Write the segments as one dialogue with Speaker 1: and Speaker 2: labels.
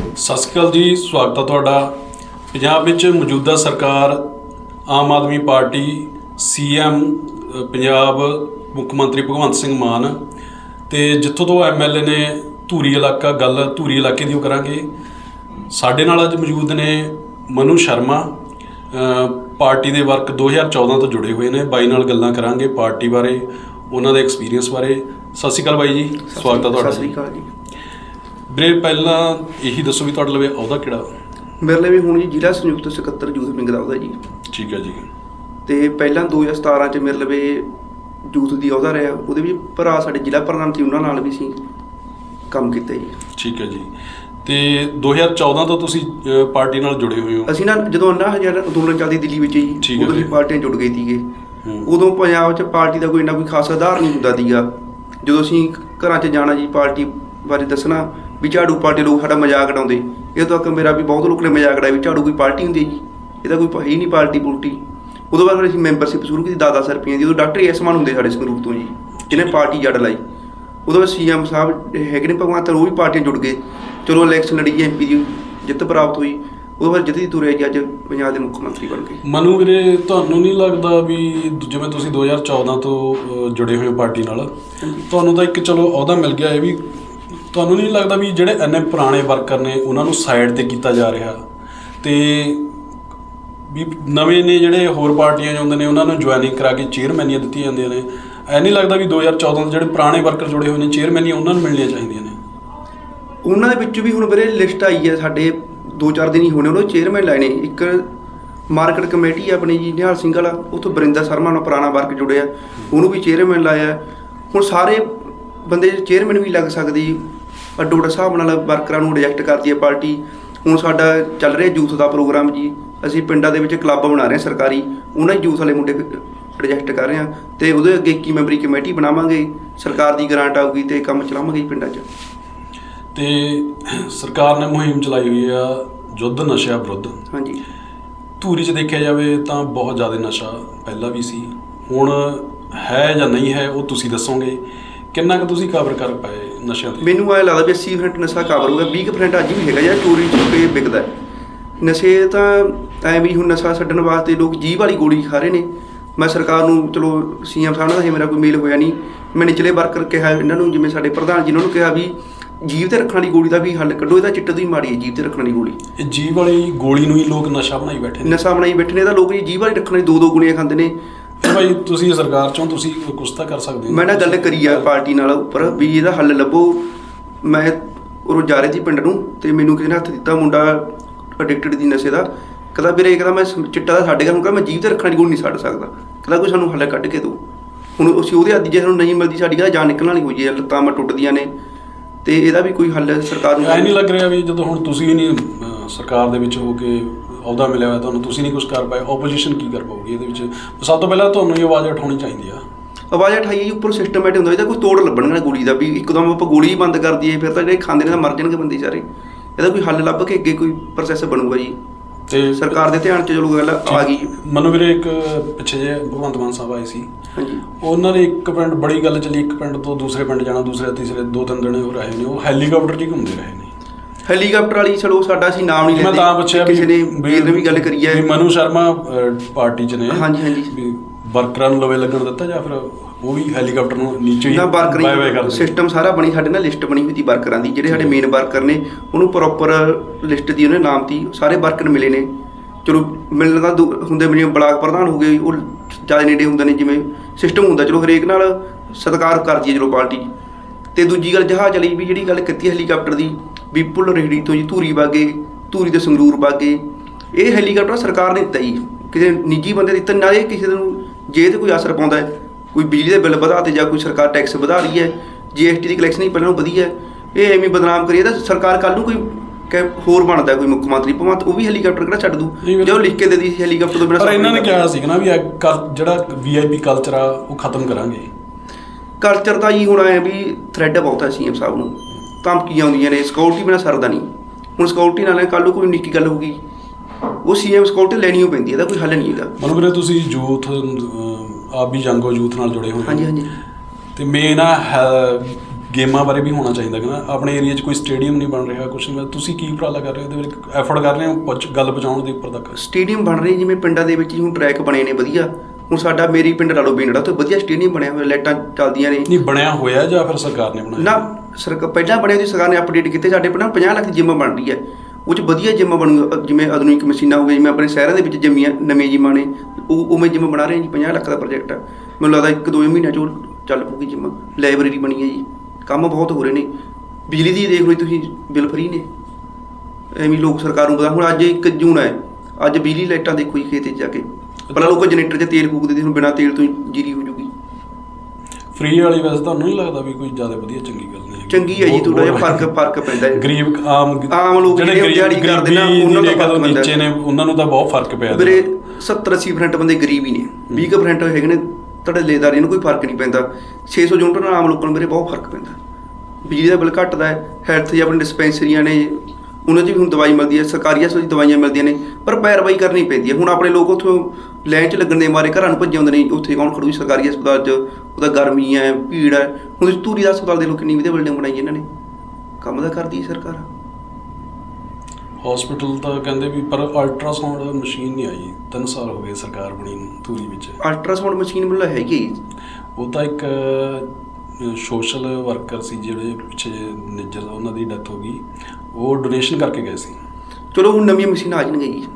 Speaker 1: ਸਤਿ ਸ਼੍ਰੀ ਅਕਾਲ ਜੀ, ਸਵਾਗਤ ਹੈ ਤੁਹਾਡਾ। ਪੰਜਾਬ ਵਿੱਚ ਮੌਜੂਦਾ ਸਰਕਾਰ, ਆਮ ਆਦਮੀ ਪਾਰਟੀ, ਸੀਐਮ ਪੰਜਾਬ ਮੁੱਖ ਮੰਤਰੀ ਭਗਵੰਤ ਸਿੰਘ ਮਾਨ ਤੇ ਜਿੱਥੋਂ ਤੋਂ ਐਮਐਲਏ ਨੇ ਧੂਰੀ ਇਲਾਕਾ, ਗੱਲ ਧੂਰੀ ਇਲਾਕੇ ਦੀ ਉਹ ਕਰਾਂਗੇ। ਸਾਡੇ ਨਾਲ ਅੱਜ ਮੌਜੂਦ ਨੇ ਮਨੂ ਸ਼ਰਮਾ ਪਾਰਟੀ ਦੇ ਵਰਕ 2014 ਤੋਂ ਜੁੜੇ ਹੋਏ ਨੇ। ਬਾਈ ਨਾਲ ਗੱਲਾਂ ਕਰਾਂਗੇ ਪਾਰਟੀ ਬਾਰੇ, ਉਹਨਾਂ ਦੇ ਐਕਸਪੀਰੀਅੰਸ ਬਾਰੇ। ਸਤਿ ਸ਼੍ਰੀ ਅਕਾਲ ਬਾਈ ਜੀ, ਸਵਾਗਤ ਹੈ ਤੁਹਾਡਾ
Speaker 2: ਸਤਿ ਸ੍ਰੀ ਅਕਾਲ ਜੀ।
Speaker 1: ਵੀਰੇ ਪਹਿਲਾਂ ਇਹੀ ਦੱਸੋ ਵੀ ਤੁਹਾਡੇ ਲਵੇ ਅਹੁਦਾ ਕਿਹੜਾ
Speaker 2: ਮੇਰੇ ਲਈ ਵੀ ਹੁਣ ਜੀ ਜ਼ਿਲ੍ਹਾ ਸੰਯੁਕਤ ਸਕੱਤਰ ਯੂਥ ਵਿੰਗ ਦਾ ਉਹਦਾ ਜੀ।
Speaker 1: ਠੀਕ ਹੈ ਜੀ।
Speaker 2: ਤੇ ਪਹਿਲਾਂ 2017 ਚ ਮੇਰੇ ਲਵੇ ਯੂਥ ਦੀ ਅਹੁਦਾ ਰਿਹਾ। ਉਹਦੇ ਵਿੱਚ ਭਰਾ ਸਾਡੇ ਜ਼ਿਲ੍ਹਾ ਪ੍ਰਧਾਨ ਸੀ ਉਹਨਾਂ ਨਾਲ ਵੀ ਸੀ ਕੰਮ ਕੀਤਾ ਜੀ।
Speaker 1: ਠੀਕ ਹੈ ਜੀ। ਤੇ 2014 ਤੋਂ ਤੁਸੀਂ ਪਾਰਟੀ ਨਾਲ ਜੁੜੇ ਹੋਏ ਹੋ?
Speaker 2: ਅਸੀਂ ਨਾ ਜਦੋਂ ਅੰਨਾ ਹਜ਼ਾਰ ਅੰਦੋਲਨ ਚੱਲਦੀ ਦਿੱਲੀ ਵਿੱਚ
Speaker 1: ਠੀਕ
Speaker 2: ਜੀ
Speaker 1: ਹੈ
Speaker 2: ਉਦੋਂ
Speaker 1: ਜੀ।
Speaker 2: ਵੀ ਪਾਰਟੀਆਂ ਜੁੜ ਗਈ ਸੀਗੇ।
Speaker 1: ਹੂੰ।
Speaker 2: ਉਦੋਂ ਪੰਜਾਬ 'ਚ ਪਾਰਟੀ ਦਾ ਕੋਈ ਇੰਨਾ ਕੋਈ ਖਾਸ ਆਧਾਰ ਨਹੀਂ ਹੁੰਦਾ ਸੀਗਾ। ਜਦੋਂ ਅਸੀਂ ਘਰਾਂ 'ਚ ਜਾਣਾ ਜੀ ਪਾਰਟੀ ਬਾਰੇ ਦੱਸਣਾ ਵੀ ਝਾੜੂ ਪਾਰਟੀ ਲੋਕ ਸਾਡਾ ਮਜ਼ਾਕ ਉਡਾਉਂਦੇ। ਇਹ ਤੱਕ ਮੇਰਾ ਵੀ ਬਹੁਤ ਲੋਕ ਨੇ ਮਜ਼ਾਕ ਉਡਾਇਆ ਵੀ ਝਾੜੂ ਕੋਈ ਪਾਰਟੀ ਹੁੰਦੀ ਹੈ ਜੀ ਇਹਦਾ ਕੋਈ ਹੈ ਨਹੀਂ ਪਾਰਟੀ ਪੁਲਟੀ ਉਦੋਂ ਬਾਅਦ ਫਿਰ ਅਸੀਂ ਮੈਂਬਰਸ਼ਿਪ ਸ਼ੁਰੂ ਕੀਤੀ 10-10 ਰੁਪਏ ਦੀ। ਉਦੋਂ ਡਾਕਟਰ ਐਸ ਮਾਨ ਹੁੰਦੇ ਸਾਡੇ ਸੰਗਰੂਪ ਤੋਂ ਜੀ ਜਿਹਨੇ ਪਾਰਟੀ ਜੜ ਲਾਈ। ਉਦੋਂ ਸੀਐਮ ਸਾਹਿਬ ਹੈਗੇ ਨੇ ਭਗਵੰਤ ਉਹ ਵੀ ਪਾਰਟੀਆਂ ਜੁੜ ਗਏ। ਚਲੋ ਇਲੈਕਸ਼ਨ ਲੜੀ ਐਮਪੀ ਦੀ ਜਿੱਤ ਪ੍ਰਾਪਤ ਹੋਈ। ਉਦੋਂ ਬਾਅਦ ਜਿੱਤੀ ਤੁਰੇ ਜੀ ਅੱਜ ਪੰਜਾਬ ਦੇ ਮੁੱਖ ਮੰਤਰੀ ਬਣ ਗਏ।
Speaker 1: ਮਨੂ ਵੀਰੇ ਤੁਹਾਨੂੰ ਨਹੀਂ ਲੱਗਦਾ ਵੀ ਜਿਵੇਂ ਤੁਸੀਂ 2014 ਤੋਂ ਜੁੜੇ ਹੋਏ ਹੋ ਪਾਰਟੀ ਨਾਲ ਤੁਹਾਨੂੰ ਤਾਂ ਇੱਕ ਚਲੋ ਅਹੁਦਾ ਮਿਲ ਗਿਆ ਇਹ ਵੀ ਤੁਹਾਨੂੰ ਨਹੀਂ ਲੱਗਦਾ ਵੀ ਜਿਹੜੇ ਇੰਨੇ ਪੁਰਾਣੇ ਵਰਕਰ ਨੇ, ਉਹਨਾਂ ਨੂੰ ਸਾਈਡ ਤੇ ਕੀਤਾ ਜਾ ਰਿਹਾ? ਤੇ ਵੀ ਨਵੇਂ ਨੇ ਜਿਹੜੇ ਹੋਰ ਪਾਰਟੀਆਂ 'ਚ ਨੇ, ਉਹਨਾਂ ਨੂੰ ਜੁਆਇਨਿੰਗ ਕਰਾ ਕੇ ਚੇਅਰਮੈਨੀਆਂ ਦਿੱਤੀਆਂ ਜਾਂਦੀਆਂ ਨੇ। ਐ ਨਹੀਂ ਲੱਗਦਾ ਵੀ 2014 ਦੇ ਜਿਹੜੇ ਪੁਰਾਣੇ ਵਰਕਰ ਜੁੜੇ ਹੋਏ ਨੇ ਚੇਅਰਮੈਨੀਆਂ ਉਹਨਾਂ ਨੂੰ ਮਿਲਣੀਆਂ ਚਾਹੀਦੀਆਂ ਨੇ?
Speaker 2: ਉਹਨਾਂ ਦੇ ਵਿੱਚ ਵੀ ਹੁਣ ਵੀਰੇ ਲਿਸਟ ਆਈ ਹੈ, ਸਾਡੇ 2-4 ਦਿਨ ਹੀ ਹੋਣੇ ਉਹਨਾਂ ਚੇਅਰਮੈਨ ਲਾਏ ਨੇ। ਇੱਕ ਮਾਰਕੀਟ ਕਮੇਟੀ ਆਪਣੀ ਜੀ, ਨਿਹਾਲ ਸਿੰਘ ਵਾਲਾ, ਉੱਥੋਂ ਬਰਿੰਦਰ ਸ਼ਰਮਾ ਨਾਲ ਪੁਰਾਣਾ ਵਰਕ ਜੁੜਿਆ। ਉਹਨੂੰ ਵੀ ਚੇਅਰਮੈਨ ਲਾਇਆ। ਹੁਣ ਸਾਰੇ ਬੰਦੇ ਚੇਅਰਮੈਨ ਵੀ ਲੱਗ ਸਕਦੇ ਜੀ ਅੱਡੋ ਅੱਡ ਹਿਸਾਬ ਨਾਲ ਵਰਕਰਾਂ ਨੂੰ ਰਿਜੈਕਟ ਕਰਦੀ ਹੈ ਪਾਰਟੀ। ਹੁਣ ਸਾਡਾ ਚੱਲ ਰਿਹਾ ਯੂਥ ਦਾ ਪ੍ਰੋਗਰਾਮ ਜੀ। ਅਸੀਂ ਪਿੰਡਾਂ ਦੇ ਵਿੱਚ ਕਲੱਬ ਬਣਾ ਰਹੇ ਹਾਂ ਸਰਕਾਰੀ ਉਹਨਾਂ ਯੂਥ ਵਾਲੇ ਮੁੰਡੇ ਰਿਜੈਕਟ ਕਰ ਰਹੇ ਹਾਂ ਤੇ ਉਹਦੇ ਅੱਗੇ 21 ਮੈਂਬਰੀ ਕਮੇਟੀ ਬਣਾਵਾਂਗੇ। ਸਰਕਾਰ ਦੀ ਗ੍ਰਾਂਟ ਆਊਗੀ ਤੇ ਕੰਮ ਚਲਾਵਾਂਗੇ ਪਿੰਡਾਂ 'ਚ।
Speaker 1: ਤੇ ਸਰਕਾਰ ਨੇ ਮੁਹਿੰਮ ਚਲਾਈ ਹੋਈ ਆ ਯੁੱਧ ਨਸ਼ਾ ਵਿਰੁੱਧ।
Speaker 2: ਹਾਂਜੀ।
Speaker 1: ਧੂਰੀ 'ਚ ਦੇਖਿਆ ਜਾਵੇ ਤਾਂ ਬਹੁਤ ਜ਼ਿਆਦਾ ਨਸ਼ਾ ਪਹਿਲਾਂ ਵੀ ਸੀ। ਹੁਣ ਹੈ ਜਾਂ ਨਹੀਂ ਹੈ ਉਹ ਤੁਸੀਂ ਦੱਸੋਗੇ। ਕਿੰਨਾ ਕੁ ਤੁਸੀਂ ਕਵਰ ਕਰ ਪਾਏ ਨਸ਼ਿਆਂ ਤੇ?
Speaker 2: ਮੈਨੂੰ ਐ ਲੱਗਦਾ ਵੀ 80% ਨਸ਼ਾ ਕਵਰ ਹੋ ਗਿਆ 20% ਅੱਜ ਵੀ ਹੈਗਾ ਜਿਹੜਾ ਚੋਰੀ ਚੁੱਕੇ ਵਿਕਦਾ। ਨਸ਼ੇ ਤਾਂ ਐ ਵੀ ਹੁਣ ਨਸ਼ਾ ਛੱਡਣ ਵਾਸਤੇ ਲੋਕ ਜੀਭ ਵਾਲੀ ਗੋਲੀ ਖਾ ਰਹੇ ਨੇ। ਮੈਂ ਸਰਕਾਰ ਨੂੰ ਚਲੋ ਸੀਐਮ ਸਾਹਿਬ ਨਾਲ ਹਜੇ ਮੇਰਾ ਕੋਈ ਮੇਲ ਹੋਇਆ ਨਹੀਂ। ਮੈਂ ਨਿਚਲੇ ਵਰਕਰ ਕਿਹਾ ਇਹਨਾਂ ਨੂੰ ਜਿਵੇਂ ਸਾਡੇ ਪ੍ਰਧਾਨ ਜੀ ਨੇ ਕਿਹਾ ਵੀ ਜੀਭ ਤੇ ਰੱਖਣ ਵਾਲੀ ਗੋਲੀ ਦਾ ਵੀ ਹੱਲ ਕੱਢੋ ਇਹਦਾ ਚਿੱਟੇ ਹੀ ਮਾੜੀ ਹੈ ਜੀਭ ਤੇ ਰੱਖਣ ਵਾਲੀ ਗੋਲੀ।
Speaker 1: ਇਹ ਜੀਵ ਵਾਲੀ ਗੋਲੀ ਨੂੰ ਹੀ ਲੋਕ ਨਸ਼ਾ ਬਣਾਈ ਬੈਠੇ ਨੇ।
Speaker 2: ਨਸ਼ਾ ਬਣਾਈ ਬੈਠੇ ਨੇ ਤਾਂ ਲੋਕ ਜੀ ਜੀਭ ਵਾਲੀ ਰੱਖਣ ਵਾਲੀ ਦੋ ਦੋ ਗੋਲੀਆਂ ਖਾਂਦੇ ਨੇ।
Speaker 1: ਭਾਈ ਤੁਸੀਂ ਸਰਕਾਰ ਚੋਂ ਤੁਸੀਂ ਕੁਛ ਤਾਂ ਕਰ ਸਕਦੇ ਹੋ?
Speaker 2: ਮੈਂ ਨਾ ਗੱਲ ਕਰੀ ਆ ਪਾਰਟੀ ਨਾਲ ਉੱਪਰ ਵੀ ਇਹਦਾ ਹੱਲ ਲੱਭੋ। ਮੈਂ ਉਹ ਜਾ ਰਹੀ ਸੀ ਪਿੰਡ ਨੂੰ ਤੇ ਮੈਨੂੰ ਕਿਸੇ ਨੇ ਹੱਥ ਦਿੱਤਾ ਮੁੰਡਾ ਐਡਿਕਟਡ ਦੀ ਨਸ਼ੇ ਦਾ। ਕਹਿੰਦਾ ਵੀਰੇ ਕਹਿੰਦਾ ਮੈਂ ਚਿੱਟਾ ਦਾ ਛੱਡ ਗਿਆ ਹੁਣ ਕਹਿੰਦਾ ਮੈਂ ਜੀਵ ਤੇ ਰੱਖਣ ਦੀ ਗੋਲ ਨਹੀਂ ਛੱਡ ਸਕਦਾ। ਕਹਿੰਦਾ ਕੋਈ ਸਾਨੂੰ ਹੱਲ ਕੱਢ ਕੇ ਦਿਓ। ਹੁਣ ਅਸੀਂ ਉਹਦੇ ਆਦੀ ਜੇ ਸਾਨੂੰ ਨਹੀਂ ਮਿਲਦੀ ਸਾਡੀ ਕਹਿੰਦਾ ਜਾਨ ਨਿਕਲਣ ਵਾਲੀ ਹੋਈ ਹੈ ਲੱਤਾਂ ਮ ਟੁੱਟਦੀਆਂ ਨੇ। ਤੇ ਇਹਦਾ ਵੀ ਕੋਈ ਹੱਲ ਸਰਕਾਰ ਨੂੰ
Speaker 1: ਨਹੀਂ ਲੱਗ ਰਿਹਾ ਵੀ ਜਦੋਂ ਹੁਣ ਤੁਸੀਂ ਨਹੀਂ ਸਰਕਾਰ ਦੇ ਵਿੱਚ ਹੋ ਕੇ ਅਹੁਦਾ ਮਿਲਿਆ ਹੋਇਆ ਤੁਹਾਨੂੰ ਤੁਸੀਂ ਨਹੀਂ ਕੁਝ ਕਰ ਪਾਏ ਆਪੋਜੀਸ਼ਨ ਕੀ ਕਰ ਪਾਉਗੀ ਇਹਦੇ ਵਿੱਚ? ਸਭ ਤੋਂ ਪਹਿਲਾਂ ਤੁਹਾਨੂੰ ਹੀ ਆਵਾਜ਼ ਉਠਾਉਣੀ ਚਾਹੀਦੀ ਆ।
Speaker 2: ਆਵਾਜ਼ ਉਠਾਈਏ ਜੀ ਉੱਪਰ ਸਿਸਟਮੈਟਿਕ ਹੁੰਦਾ ਇਹਦਾ ਕੋਈ ਤੋੜ ਲੱਭਣਗਾ ਗੋਲੀ ਦਾ ਵੀ ਇੱਕਦਮ ਆਪਾਂ ਗੋਲੀ ਹੀ ਬੰਦ ਕਰ ਦਈਏ ਫਿਰ ਤਾਂ ਜਿਹੜੇ ਖਾਂਦੇ ਨੇ ਤਾਂ ਮਰ ਜਾਣਗੇ ਬੰਦੇ ਸਾਰੇ ਇਹਦਾ ਕੋਈ ਹੱਲ ਲੱਭ ਕੇ ਅੱਗੇ ਕੋਈ ਪ੍ਰੋਸੈਸ ਬਣੂਗਾ ਜੀ।
Speaker 1: ਤੇ
Speaker 2: ਸਰਕਾਰ ਦੇ ਧਿਆਨ 'ਚ ਚਲੋ ਗੱਲ ਆ ਗਈ
Speaker 1: ਮੈਨੂੰ ਵੀਰੇ ਇੱਕ ਪਿੱਛੇ ਜੇ ਭਗਵੰਤ ਮਾਨ ਸਾਹਿਬ ਆਏ ਸੀ।
Speaker 2: ਹਾਂਜੀ।
Speaker 1: ਉਹਨਾਂ ਨੇ ਇੱਕ ਪਿੰਡ ਬੜੀ ਗੱਲ ਚੱਲੀ ਇੱਕ ਪਿੰਡ ਤੋਂ ਦੂਸਰੇ ਪਿੰਡ ਜਾਣਾ ਦੂਸਰੇ ਤੀਸਰੇ ਦੋ ਤਿੰਨ ਦਿਨ ਉਹ ਰਹੇ ਨੇ ਉਹ ਹੈਲੀਕਾਪਟਰ 'ਚ ਹੀ ਘੁੰਮਦੇ ਰਹੇ
Speaker 2: ਹੈਲੀਕਾਪਟਰ ਵਾਲੀ ਚਲੋ ਸਾਡਾ ਅਸੀਂ ਨਾਮ ਨਹੀਂ
Speaker 1: ਮੈਂ ਤਾਂ ਪੁੱਛਿਆ
Speaker 2: ਕਿਸੇ ਨੇ ਵੀਰ ਨੇ ਵੀ ਗੱਲ ਕਰੀ ਹੈ।
Speaker 1: ਵੀ ਮਨੂ ਸ਼ਰਮਾ ਪਾਰਟੀ 'ਚ ਨੇ।
Speaker 2: ਹਾਂਜੀ, ਹਾਂਜੀ।
Speaker 1: ਵਰਕਰਾਂ ਨੂੰ ਲਵੇ ਲੱਗਣ ਦਿੱਤਾ ਜਾਂ ਫਿਰ ਉਹ ਵੀ ਹੈਲੀਕਾਪਟਰ ਨੂੰ ਨੀਚੇ ਹੀ ਬਾਏ ਬਾਏ ਕਰਦੇ?
Speaker 2: ਸਿਸਟਮ ਸਾਰਾ ਬਣੀ ਸਾਡੇ ਨਾਲ ਲਿਸਟ ਬਣੀ ਹੋਈ ਸੀ ਵਰਕਰਾਂ ਦੀ ਜਿਹੜੇ ਸਾਡੇ ਮੇਨ ਵਰਕਰ ਨੇ ਉਹਨੂੰ ਪ੍ਰੋਪਰ ਲਿਸਟ ਦੀ ਉਹਨੇ ਨਾਮ ਤੀ ਸਾਰੇ ਵਰਕਰ ਮਿਲੇ ਨੇ। ਚਲੋ ਮਿਲਣ ਦਾ ਦੂ- ਹੁੰਦੇ ਜਿਵੇਂ ਬਲਾਕ ਪ੍ਰਧਾਨ ਹੋ ਗਏ ਉਹ ਜ਼ਿਆਦਾ ਨੇੜੇ ਹੁੰਦੇ ਨੇ ਜਿਵੇਂ ਸਿਸਟਮ ਹੁੰਦਾ ਚਲੋ ਹਰੇਕ ਨਾਲ ਸਤਿਕਾਰ ਕਰਦੀ ਹੈ ਚਲੋ ਪਾਰਟੀ। ਤੇ ਦੂਜੀ ਗੱਲ ਜਹਾਜ਼ ਵਾਲੀ ਵੀ ਜਿਹੜੀ ਗੱਲ ਕੀਤੀ ਹੈਲੀਕਾਪਟਰ ਦੀ ਵੀ ਪੁੱਲ ਰੇਹੜੀ ਤੋਂ ਜੀ ਧੂਰੀ ਬਾਗੇ ਧੂਰੀ ਤੇ ਸੰਗਰੂਰ ਬਾਗੇ ਇਹ ਹੈਲੀਕਾਪਟਰ ਸਰਕਾਰ ਨੇ ਦਿੱਤਾ ਜੀ। ਕਿਸੇ ਨਿੱਜੀ ਬੰਦੇ ਨੇ ਦਿੱਤਾ ਨਾ ਇਹ ਕਿਸੇ ਨੂੰ ਜੇ ਤੇ ਕੋਈ ਅਸਰ ਪਾਉਂਦਾ ਹੈ ਕੋਈ ਬਿਜਲੀ ਦੇ ਬਿੱਲ ਵਧਾ ਤੇ ਜਾਂ ਕੋਈ ਸਰਕਾਰ ਟੈਕਸ ਵਧਾ ਰਹੀ ਹੈ ਜੀਐਸਟੀ ਦੀ ਕਲੈਕਸ਼ਨ ਹੀ ਪਹਿਲਾਂ ਨਾਲੋਂ ਵਧੀਆ ਹੈ। ਇਹ ਐਵੇਂ ਬਦਨਾਮ ਕਰੀਏ ਤਾਂ ਸਰਕਾਰ ਕੱਲ ਨੂੰ ਕੋਈ ਕਿ ਹੋਰ ਬਣਦਾ ਕੋਈ ਮੁੱਖ ਮੰਤਰੀ ਭਗਵੰਤ ਉਹ ਵੀ ਹੈਲੀਕਾਪਟਰ ਕਿਹੜਾ ਛੱਡ ਦੂ। ਜੇ ਉਹ ਲਿਖ ਕੇ ਦੇ ਦੀ ਸੀ ਹੈਲੀਕਾਪਟਰ ਤੋਂ ਬਿਨਾਂ
Speaker 1: ਪਰ ਇਹਨਾਂ ਨੇ ਕਿਹਾ ਸੀ ਨਾ ਵੀ ਜਿਹੜਾ ਵੀਆਈਪੀ ਕਲਚਰ ਆ ਉਹ ਖਤਮ ਕਰਾਂਗੇ।
Speaker 2: ਕਲਚਰ ਤਾਂ ਜੀ ਹੁਣ ਆਇਆ ਵੀ ਥ੍ਰੈਡ ਬਹੁਤ ਹੈ ਸੀਐਮ ਸਾਹਿਬ ਨੂੰ। ਧਮਕੀਆਂ ਆਉਂਦੀਆਂ ਨੇ ਸਿਕਿਉਰਿਟੀ ਬਿਨਾਂ ਸਰਦਾ ਨਹੀਂ। ਹੁਣ ਸਿਕਿਉਰਿਟੀ ਨਾਲ ਕੱਲ ਨੂੰ ਕੋਈ ਨਿੱਕੀ ਗੱਲ ਹੋਊਗੀ ਉਹ ਸੀਐਮ ਸਿਕਿਉਰਿਟੀ ਲੈਣੀ ਓ ਪੈਂਦੀ ਹੈ ਇਹਦਾ ਕੋਈ ਹੱਲ ਨਹੀਂ ਹੈਗਾ।
Speaker 1: ਮਨੂ ਵੀਰੇ ਤੁਸੀਂ ਯੂਥ ਆਪ ਵੀ ਜੰਗੋ ਯੂਥ ਨਾਲ ਜੁੜੇ ਹੋਏ ਹੋ।
Speaker 2: ਹਾਂਜੀ ਹਾਂਜੀ।
Speaker 1: ਤੇ ਮੇਨ ਆ ਗੇਮਾਂ ਬਾਰੇ ਵੀ ਹੋਣਾ ਚਾਹੀਦਾ ਨਾ ਆਪਣੇ ਏਰੀਆ 'ਚ ਕੋਈ ਸਟੇਡੀਅਮ ਨਹੀਂ ਬਣ ਰਿਹਾ ਕੁਛ ਨਹੀਂ। ਤੁਸੀਂ ਕੀ ਉਪਰਾਲਾ ਕਰ ਰਹੇ ਹੋ? ਇਹਦੇ ਵਿੱਚ ਐਫਰਟ ਕਰ ਰਹੇ ਹੋ ਗੱਲ ਪਹੁੰਚਾਉਣ ਦੇ ਉੱਪਰ ਤੱਕ?
Speaker 2: ਸਟੇਡੀਅਮ ਬਣ ਰਹੇ ਜਿਵੇਂ ਪਿੰਡਾਂ ਦੇ ਵਿੱਚ ਹੀ ਹੁਣ ਟਰੈਕ ਬਣੇ ਨੇ ਵਧੀਆ। ਹੁਣ ਸਾਡਾ ਮੇਰੀ ਪਿੰਡ ਲਾਲੋ ਬੇਨੜਾ ਉੱਥੇ ਵਧੀਆ ਸਟੇਡੀਅਮ ਬਣਿਆ ਹੋਇਆ ਲਾਈਟਾਂ ਚੱਲਦੀਆਂ ਨੇ।
Speaker 1: ਨਹੀਂ ਬਣਿਆ ਹੋਇਆ ਜਾਂ ਫਿਰ ਸਰਕਾਰ ਨੇ ਬਣਾਇਆ?
Speaker 2: ਨਾ ਸਰਕਾਰ ਪਹਿਲਾਂ ਬਣਿਆ ਸੀ, ਸਰਕਾਰ ਨੇ ਅਪਡੇਟ ਕੀਤੇ, ਸਾਡੇ ਪਿੰਡਾਂ 50 ਲੱਖ ਦੀ ਜਿੰਮ ਬਣ ਰਹੀ ਹੈ। ਉਹ ਚ ਵਧੀਆ ਜਿੰਮ ਬਣੂ ਜਿਵੇਂ ਆਧੁਨਿਕ ਮਸ਼ੀਨਾਂ ਹੋ ਗਈਆਂ, ਜਿਵੇਂ ਆਪਣੇ ਸ਼ਹਿਰਾਂ ਦੇ ਵਿੱਚ ਜੰਮੀਆਂ ਨਵੇਂ ਜਿੰਮਾਂ ਨੇ, ਉਹ ਉਵੇਂ ਜਿੰਮ ਬਣਾ ਰਹੇ ਜੀ 50 ਲੱਖ ਦਾ ਪ੍ਰੋਜੈਕਟ ਹੈ ਮੈਨੂੰ ਲੱਗਦਾ ਇੱਕ ਦੋ ਮਹੀਨਿਆਂ ਚ ਚੱਲ ਪੂਗੀ ਜਿੰਮ। ਲਾਇਬ੍ਰੇਰੀ ਬਣੀ ਹੈ ਜੀ। ਕੰਮ ਬਹੁਤ ਹੋ ਰਹੇ ਨੇ। ਬਿਜਲੀ ਦੀ ਦੇਖ ਲਓ ਤੁਸੀਂ, ਬਿੱਲ ਫਰੀ ਨੇ। ਐਵੇਂ ਲੋਕ ਸਰਕਾਰ ਨੂੰ ਪਤਾ, ਹੁਣ ਅੱਜ 1 ਜੂਨ ਹੈ, ਅੱਜ ਬਿਜਲੀ ਲਾਈਟਾਂ ਦੇਖੋ ਜੀ ਖੇਤ 'ਚ ਜਾ ਕੇ। ਪਹਿਲਾਂ ਲੋਕ ਜਨਰੇਟਰ 'ਚ ਤੇਲ ਫੂਕਦੇ ਸੀ, ਹੁਣ ਬਿਨਾਂ ਤੇਲ ਤੋਂ ਹੀ ਜੀਰੀ ਹੋ ਜੂਗੀ।
Speaker 1: ਫ੍ਰੀ ਵਾਲੀ ਵੈਸੇ ਤੁਹਾਨੂੰ ਨਹੀਂ ਲੱਗਦਾ ਵੀ ਕੋਈ ਜ਼ਿਆਦਾ ਵਧੀਆ ਚੰਗੀ ਗੱਲ
Speaker 2: ਚੰਗੀ ਹੈ ਜੀ ਥੋੜਾ ਜਿਹਾ ਫ਼ਰਕ ਫ਼ਰਕ ਪੈਂਦਾ ਹੈ
Speaker 1: ਗਰੀਬ ਆਮ
Speaker 2: ਆਮ ਲੋਕ ਜਿਹੜੇ
Speaker 1: ਗਰੀਬ-
Speaker 2: ਦਿਹਾੜੀ ਕਰਦੇ ਨਾ, ਉਹਨਾਂ ਦਾ ਫ਼ਰਕ ਪੈਂਦਾ।
Speaker 1: ਨੀਚੇ ਨੇ ਉਹਨਾਂ ਨੂੰ ਤਾਂ ਬਹੁਤ ਫ਼ਰਕ ਪਿਆ
Speaker 2: ਵੀਰੇ
Speaker 1: ਨਾਲ।
Speaker 2: 70 80% ਬੰਦੇ ਗਰੀਬ ਹੀ ਨੇ। 20% ਹੈਗੇ ਨੇ ਧੜੇਲੇਦਾਰ ਇਹਨੂੰ ਕੋਈ ਫ਼ਰਕ ਨਹੀਂ ਪੈਂਦਾ। 600 ਯੂਨਿਟ ਨਾਲ ਆਮ ਲੋਕਾਂ ਨੂੰ ਵੀਰੇ ਬਹੁਤ ਫ਼ਰਕ ਪੈਂਦਾ। ਬਿਜਲੀ ਦਾ ਬਿੱਲ ਘਟਦਾ ਹੈ ਹੈਲਥ ਜਾਂ ਆਪਣੇ ਡਿਸਪੈਂਸਰੀਆਂ ਨੇ ਉਹਨਾਂ 'ਚ ਵੀ ਹੁਣ ਦਵਾਈ ਮਿਲਦੀ ਹੈ ਸਰਕਾਰੀ ਹਸਪਤਾਲ 'ਚ ਦਵਾਈਆਂ ਮਿਲਦੀਆਂ ਨੇ ਪਰ ਪੈਰਵਾਈ ਕਰਨੀ ਪੈਂਦੀ ਹੈ। ਹੁਣ ਆਪਣੇ ਲੋਕ ਉੱਥੋਂ ਲਾਈਨ 'ਚ ਲੱਗਣ ਦੇ ਮਾਰੇ ਘਰਾਂ ਨੂੰ ਭੱਜੇ ਆਉਂਦੇ ਨੇ ਉੱਥੇ ਕੌਣ ਖੜੂ ਸਰਕਾਰੀ ਹਸਪਤਾਲ 'ਚ ਉਹਦਾ ਗਰਮੀ ਹੈ ਭੀੜ ਹੈ। ਹੁਣ ਧੂਰੀ ਦਾ ਹਸਪਤਾਲ ਦੇ ਲੋਕ ਕਿੰਨੀ ਵਧੀਆ ਬਿਲਡਿੰਗ ਬਣਾਈ ਇਹਨਾਂ ਨੇ। ਕੰਮ ਤਾਂ ਕਰਦੀ ਸਰਕਾਰ।
Speaker 1: ਹਸਪੀਟਲ ਤਾਂ ਕਹਿੰਦੇ ਵੀ ਪਰ ਅਲਟਰਾਸਾਊਂਡ ਮਸ਼ੀਨ ਨਹੀਂ ਆਈ। 3 ਸਾਲ ਹੋ ਗਏ ਸਰਕਾਰ ਬਣੀ ਨੂੰ ਧੂਰੀ ਵਿੱਚ।
Speaker 2: ਅਲਟਰਾਸਾਊਂਡ ਮਸ਼ੀਨ ਮਤਲਬ ਹੈਗੀ।
Speaker 1: ਉਹ ਤਾਂ ਇੱਕ ਸੋਸ਼ਲ ਵਰਕਰ ਸੀ ਜਿਹੜੇ ਪਿੱਛੇ ਨਿੱਜਰ ਉਹਨਾਂ ਦੀ ਡੈਥ ਹੋ ਗਈ। ਉਹ ਡੋਨੇਸ਼ਨ ਕਰਕੇ ਗਏ ਸੀ।
Speaker 2: ਚਲੋ ਹੁਣ ਨਵੀਆਂ ਮਸ਼ੀਨਾਂ ਆ ਜਾਣਗੀਆਂ ਜੀ।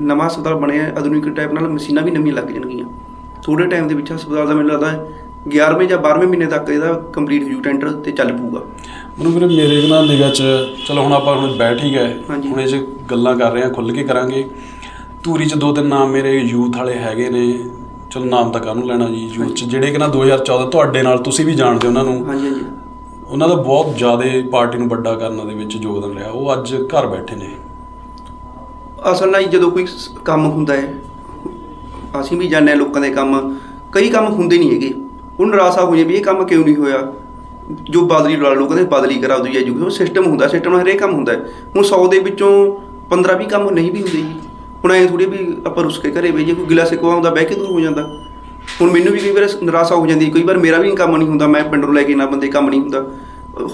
Speaker 2: ਨਵਾਂ ਹਸਪਤਾਲ ਬਣਿਆ ਆਧੁਨਿਕ ਟਾਈਪ ਨਾਲ ਮਸ਼ੀਨਾਂ ਵੀ ਨਵੀਆਂ ਲੱਗ ਜਾਣਗੀਆਂ। ਥੋੜੇ ਟਾਈਮ ਦੇ ਵਿੱਚ ਹਸਪਤਾਲ ਦਾ ਮੈਨੂੰ ਲੱਗਦਾ ਹੈ 11ਵੇਂ ਜਾਂ 12ਵੇਂ ਮਹੀਨੇ ਤੱਕ ਇਹਦਾ ਕੰਪਲੀਟ ਹੋ ਜੂ ਟੈਂਡਰ ਤੇ ਚੱਲ ਪਊਗਾ।
Speaker 1: ਮੈਨੂੰ ਵੀਰੇ ਮੇਰੇ ਨਾਲ ਨਿਗਾਹ 'ਚ ਚਲੋ ਹੁਣ ਆਪਾਂ ਹੁਣ ਬੈਠ ਹੀ ਗਏ। ਹੁਣ ਇਹ 'ਚ ਗੱਲਾਂ ਕਰ ਰਹੇ ਹਾਂ ਖੁੱਲ ਕੇ ਕਰਾਂਗੇ। ਧੂਰੀ 'ਚ ਦੋ ਤਿੰਨ ਨਾਮ ਮੇਰੇ ਯੂਥ ਵਾਲੇ ਹੈਗੇ ਨੇ। ਚਲੋ ਨਾਮ ਤਾਂ ਕਾਹਨੂੰ ਲੈਣਾ ਜੀ ਯੂਥ 'ਚ। ਜਿਹੜੇ ਕਿ ਨਾ 2014 ਤੁਹਾਡੇ ਨਾਲ ਤੁਸੀਂ ਵੀ ਜਾਣਦੇ ਹੋ ਉਹਨਾਂ ਨੂੰ।
Speaker 2: ਹਾਂਜੀ ਹਾਂਜੀ।
Speaker 1: ਉਹਨਾਂ ਦਾ ਬਹੁਤ ਜ਼ਿਆਦਾ ਪਾਰਟੀ ਨੂੰ ਵੱਡਾ ਕਰਨ ਦੇ ਵਿੱਚ ਯੋਗਦਾਨ ਰਿਹਾ। ਉਹ ਅੱਜ ਘਰ ਬੈਠੇ ਨੇ।
Speaker 2: ਅਸਲ ਨਾਲ ਜਦੋਂ ਕੋਈ ਕੰਮ ਹੁੰਦਾ ਹੈ ਅਸੀਂ ਵੀ ਜਾਣਦੇ ਹਾਂ ਲੋਕਾਂ ਦੇ ਕੰਮ। ਕਈ ਕੰਮ ਹੁੰਦੇ ਨਹੀਂ ਹੈਗੇ। ਹੁਣ ਨਿਰਾਸ਼ਾ ਹੋ ਜਾਂਦੀ ਵੀ ਇਹ ਕੰਮ ਕਿਉਂ ਨਹੀਂ ਹੋਇਆ? ਜੋ ਬਦਲੀ ਲਾ ਲਓ ਕਹਿੰਦੇ ਬਦਲੀ ਕਰਾ ਦਿਓ ਜੀ ਐਜੂਕੇਸ਼ਨ ਸਿਸਟਮ ਹੁੰਦਾ ਸਿਸਟਮ ਨਾਲ ਹਰੇਕ ਕੰਮ ਹੁੰਦਾ। ਹੁਣ 100 ਦੇ ਵਿੱਚੋਂ 15 20 ਕੰਮ ਨਹੀਂ ਵੀ ਹੁੰਦੇ ਜੀ। ਹੁਣ ਐਂ ਥੋੜੀ ਵੀ ਆਪਾਂ ਰੁੱਸ ਕੇ ਘਰੇ ਬਈਏ ਕੋਈ ਗਿਲਾ ਸਿਕਵਾ ਹੁੰਦਾ ਬਹਿ ਕੇ ਦੂਰ ਹੋ ਜਾਂਦਾ। ਹੁਣ ਮੈਨੂੰ ਵੀ ਕਈ ਵਾਰ ਨਿਰਾਸ਼ਾ ਹੋ ਜਾਂਦੀ ਕਈ ਵਾਰ ਮੇਰਾ ਵੀ ਕੰਮ ਨਹੀਂ ਹੁੰਦਾ, ਮੈਂ ਪਿੰਡ ਨੂੰ ਲੈ ਕੇ ਨਾ ਬੰਦੇ ਕੰਮ ਨਹੀਂ ਹੁੰਦਾ।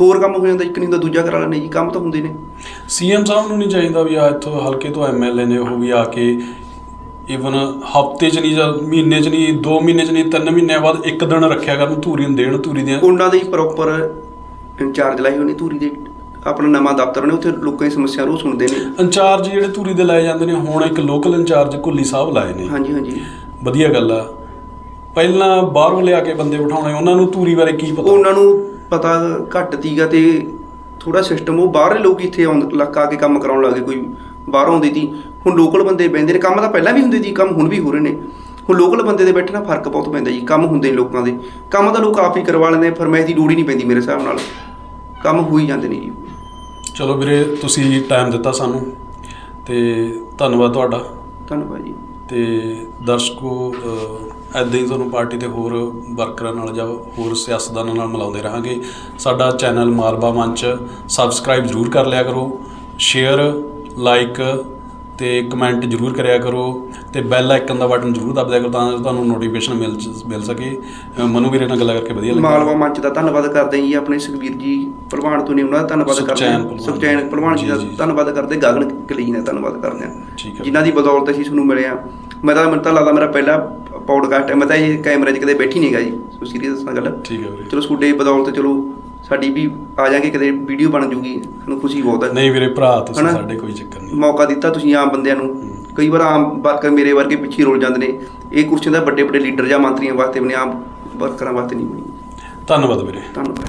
Speaker 2: ਹੋਰ ਕੰਮ ਹੋ ਜਾਂਦਾ, ਇੱਕ ਨਹੀਂ ਹੁੰਦਾ, ਦੂਜਾ ਕਰਾ ਲੈਂਦੇ ਜੀ, ਕੰਮ ਤਾਂ ਹੁੰਦੇ ਨੇ।
Speaker 1: ਸੀਐਮ ਸਾਹਿਬ ਨੂੰ ਨਹੀਂ ਚਾਹੀਦਾ ਵੀ ਆ ਇੱਥੋਂ ਹਲਕੇ ਤੋਂ ਐਮਐਲਏ ਨੇ ਉਹ ਵੀ ਆ ਕੇ ਇਵਨ ਹਫ਼ਤੇ 'ਚ ਨਹੀਂ ਜਾਂ ਮਹੀਨੇ 'ਚ ਨਹੀਂ 2 ਮਹੀਨੇ 'ਚ ਨਹੀਂ 3 ਮਹੀਨਿਆਂ ਬਾਅਦ ਇੱਕ ਦਿਨ ਰੱਖਿਆ ਕਰਨ ਧੂਰੀ ਨੂੰ ਦੇਣ ਧੂਰੀ ਦੀਆਂ
Speaker 2: ਉਹਨਾਂ ਦੇ ਪ੍ਰੋਪਰ ਇੰਚਾਰਜ ਹੋਏ ਨੇ ਧੂਰੀ ਦੇ ਆਪਣਾ ਨਵਾਂ ਦਫ਼ਤਰ ਨੇ ਉੱਥੇ ਲੋਕਾਂ ਦੀ ਸਮੱਸਿਆ ਰੋਜ਼ ਸੁਣਦੇ ਨੇ।
Speaker 1: ਇੰਚਾਰਜ ਜਿਹੜੇ ਧੂਰੀ ਦੇ ਲਾਏ ਜਾਂਦੇ ਨੇ ਹੁਣ ਇੱਕ ਲੋਕਲ ਇੰਚਾਰਜ ਕੁੱਲੀ ਸਾਹਿਬ ਲਾਏ ਨੇ।
Speaker 2: ਹਾਂਜੀ ਹਾਂਜੀ।
Speaker 1: ਵਧੀਆ ਗੱਲ ਆ। ਪਹਿਲਾਂ ਬਾਹਰੋਂ ਲਿਆ ਕੇ ਬੰਦੇ ਬਿਠਾਉਣੇ ਉਹਨਾਂ ਨੂੰ ਧੂਰੀ ਬਾਰੇ ਕੀ ਪਤਾ?
Speaker 2: ਉਹਨਾਂ ਨੂੰ ਪਤਾ ਘੱਟ ਤੀਗਾ ਤੇ ਥੋੜਾ ਸਿਸਟਮ ਉਹ ਬਾਹਰਲੇ ਲੋਕ ਇੱਥੇ ਆਉਣ ਲੱਗ ਆ ਕੇ ਕੰਮ ਕਰਾਉਣ ਲੱਗੇ ਕੋਈ ਬਾਹਰੋਂ ਆਉਂਦੀ ਤੀ ਹੁਣ ਲੋਕਲ ਬੰਦੇ ਬਹਿੰਦੇ ਨੇ ਕੰਮ ਤਾਂ ਪਹਿਲਾਂ ਵੀ ਹੁੰਦੇ ਸੀ ਕੰਮ ਹੁਣ ਵੀ ਹੋ ਰਹੇ ਨੇ। ਹੁਣ ਲੋਕਲ ਬੰਦੇ ਦੇ ਬੈਠਣਾ ਫ਼ਰਕ ਬਹੁਤ ਪੈਂਦਾ ਜੀ ਕੰਮ ਹੁੰਦੇ ਨੇ ਲੋਕਾਂ ਦੇ। ਕੰਮ ਤਾਂ ਲੋਕ ਆਪ ਹੀ ਕਰਵਾ ਲੈਂਦੇ ਫਰਮਾਇਸ਼ ਦੀ ਲੋੜ ਹੀ ਨਹੀਂ ਪੈਂਦੀ ਮੇਰੇ ਹਿਸਾਬ ਨਾਲ। ਕੰਮ ਹੋ ਹੀ ਜਾਂਦੇ ਨੇ ਜੀ।
Speaker 1: ਚਲੋ ਵੀਰੇ ਤੁਸੀਂ ਟਾਈਮ ਦਿੱਤਾ ਸਾਨੂੰ ਤੇ ਧੰਨਵਾਦ ਤੁਹਾਡਾ।
Speaker 2: ਧੰਨਵਾਦ ਜੀ।
Speaker 1: ਤੇ ਦਰਸ਼ਕੋ ਐਦਾਂ ਹੀ ਤੁਹਾਨੂੰ ਪਾਰਟੀ ਤੇ ਹੋਰ ਵਰਕਰਾਂ ਨਾਲ ਜਾਂ ਹੋਰ ਸਿਆਸਤਦਾਨਾਂ ਨਾਲ ਮਿਲਾਉਂਦੇ ਰਹਾਂਗੇ। ਸਾਡਾ ਚੈਨਲ ਮਾਲਵਾ ਮੰਚ ਸਬਸਕ੍ਰਾਈਬ ਜ਼ਰੂਰ ਕਰ ਲਿਆ ਕਰੋ। ਸ਼ੇਅਰ ਲਾਈਕ ਤੇ ਕਮੈਂਟ ਜ਼ਰੂਰ ਕਰਿਆ ਕਰੋ ਤੇ ਬੈਲ ਆਈਕਨ ਦਾ ਬਟਨ ਜ਼ਰੂਰ ਦਬਾ ਦਿਆ ਕਰੋ ਤਾਂ ਜੋ ਤੁਹਾਨੂੰ ਨੋਟੀਫਿਕੇਸ਼ਨ ਮਿਲ ਮਿਲ ਸਕੇ। ਮਨੂ ਵੀਰੇ ਨਾਲ ਗੱਲਾਂ ਕਰਕੇ ਵਧੀਆ ਲੱਗਿਆ
Speaker 2: ਮਾਲਵਾ ਮੰਚ ਦਾ ਧੰਨਵਾਦ ਕਰਦੇ ਹਾਂ ਜੀ ਆਪਣੇ ਸੁਖਵੀਰ ਜੀ ਭਲਵਾਨ ਤੋਂ ਨੇ ਉਹਨਾਂ ਦਾ ਧੰਨਵਾਦ ਕਰਦੇ
Speaker 1: ਸੁਖਚੈਨ
Speaker 2: ਹਾਂ।
Speaker 1: ਭਲਵਾਨ।
Speaker 2: ਸੁਖਚੈਨ ਭਲਵਾਨ ਜੀ ਦਾ। ਧੰਨਵਾਦ ਕਰਦੇ ਗਗਨ ਕਲੀਨ ਦਾ ਧੰਨਵਾਦ ਕਰਦੇ ਹਾਂ। ਜਿਨ੍ਹਾਂ ਦੀ ਬਦੌਲਤ ਅਸੀਂ ਤੁਹਾਨੂੰ ਮਿਲੇ ਆ ਮੈਂ ਤਾਂ ਮੈਨੂੰ ਤਾਂ ਲੱਗਦਾ ਮੇਰਾ ਪਹਿਲਾ ਪੌਡਕਾਸਟ ਹੈ। ਮੈਂ ਤਾਂ ਇਹ ਕੈਮਰੇ 'ਚ ਕਦੇ ਬੈਠੀ ਨਹੀਂਗਾ ਜੀ। ਸੋ ਸੀਰੀਅਸ ਦੱਸਾਂ ਗੱਲ।
Speaker 1: ਠੀਕ ਹੈ ਵੀਰੇ।
Speaker 2: ਚਲੋ ਤੁਹਾਡੇ ਬਦੌਲਤ ਚਲੋ ਸਾਡੀ ਵੀ ਆ ਜਾਗੇ ਕਦੇ ਵੀਡੀਓ ਬਣ ਜੂਗੀ ਸਾਨੂੰ ਖੁਸ਼ੀ ਬਹੁਤ ਹੈ
Speaker 1: ਨਹੀਂ ਵੀਰੇ ਭਰਾ ਤੁਸੀਂ? ਸਾਡੇ ਕੋਈ ਚੱਕਰ ਨਹੀਂ।
Speaker 2: ਮੌਕਾ ਦਿੱਤਾ ਤੁਸੀਂ ਆਮ ਬੰਦਿਆਂ ਨੂੰ। ਕਈ ਵਾਰ ਆਮ ਵਰਕਰ ਮੇਰੇ ਵਰਗੇ ਪਿੱਛੇ ਰੁਲ ਜਾਂਦੇ ਨੇ। ਇਹ ਕੁਰਸੀਆਂ ਦਾ ਵੱਡੇ ਵੱਡੇ ਲੀਡਰ ਜਾਂ ਮੰਤਰੀਆਂ ਵਾਸਤੇ ਬਣੇ ਆਮ ਵਰਕਰਾਂ ਵਾਸਤੇ ਨਹੀਂ ਬਣੀ।
Speaker 1: ਧੰਨਵਾਦ ਵੀਰੇ।
Speaker 2: ਧੰਨਵਾਦ।